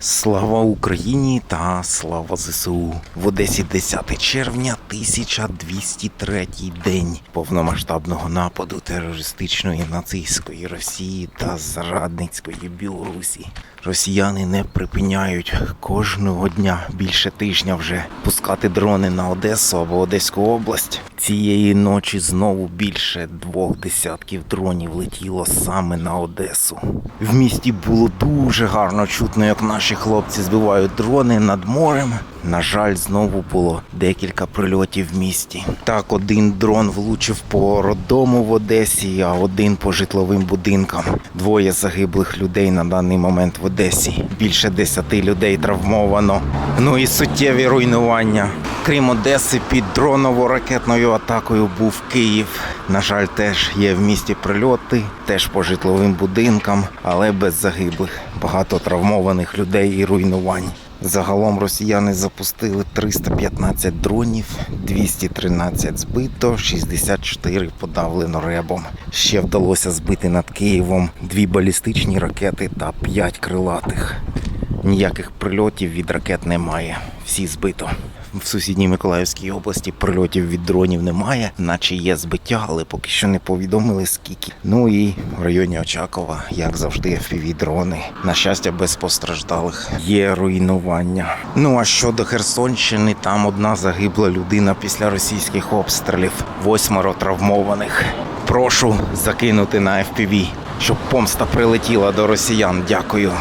Слава Україні та слава ЗСУ. В Одесі 10 червня 1203 день повномасштабного нападу терористичної нацистської Росії та зрадницької Білорусі. Росіяни не припиняють кожного дня більше тижня вже пускати дрони на Одесу або Одеську область. Цієї ночі знову більше двох десятків дронів летіло саме на Одесу. В місті було дуже гарно чутно, як наші хлопці збивають дрони над морем. На жаль, знову було декілька прильотів в місті. Так, один дрон влучив по родому в Одесі, а один по житловим будинкам. Двоє загиблих людей на даний момент в Одесі. Більше десяти людей травмовано. Ну і суттєві руйнування. Крім Одеси, під дроново-ракетною атакою був Київ. На жаль, теж є в місті прильоти, теж по житловим будинкам, але без загиблих. Багато травмованих людей і руйнувань. Загалом росіяни запустили 315 дронів, 213 збито, 64 подавлено ребом. Ще вдалося збити над Києвом дві балістичні ракети та 5 крилатих. Ніяких прильотів від ракет немає. Всі збито. В сусідній Миколаївській області прильотів від дронів немає, наче є збиття, але поки що не повідомили скільки. Ну і в районі Очакова, як завжди, fpv дрони. На щастя, без постраждалих є руйнування. Ну а щодо Херсонщини, там одна загибла людина після російських обстрілів, восьмеро травмованих. Прошу закинути на FPV, щоб помста прилетіла до росіян. Дякую.